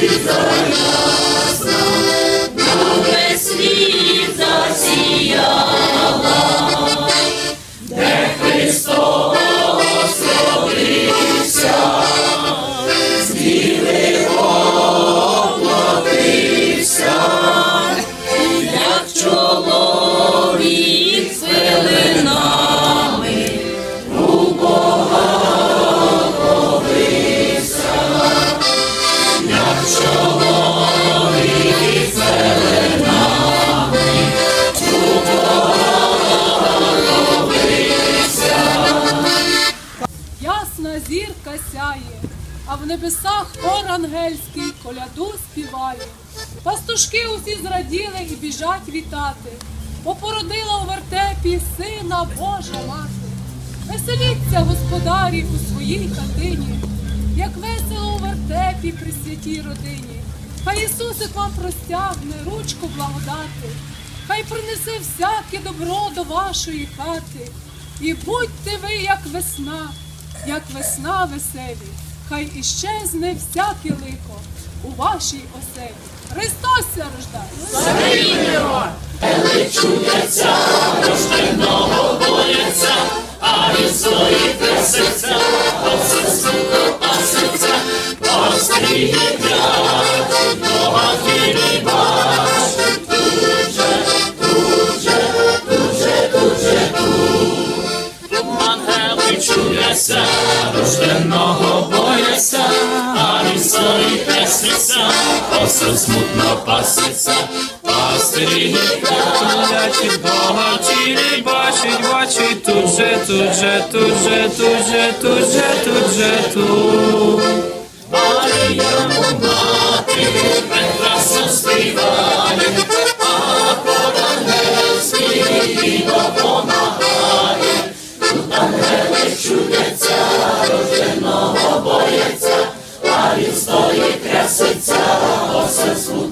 Весь Ясна зірка сяє, а в небесах хор ангельський коляду співає. Пастушки усі зраділи і біжать вітати. Попородила у вертепі сина Божа мати. Веселіться, господарі, у своїй хатині, як весело у вертепі при святій родині. Хай Ісусик вам простягне ручку благодати, хай принесе всяке добро до вашої хати. І будьте ви, як весна, як весна веселі, хай іщезне всяке лихо у вашій оселі. Христос рождає! Рожденого а він свої краситься, оце смутно паситься, пострігать. Бачить Бога тілі, бачить, бачить, тут же, тут же, тут же, тут же, тут же, тут же, тут. Він стоїть трясеться, осе смутно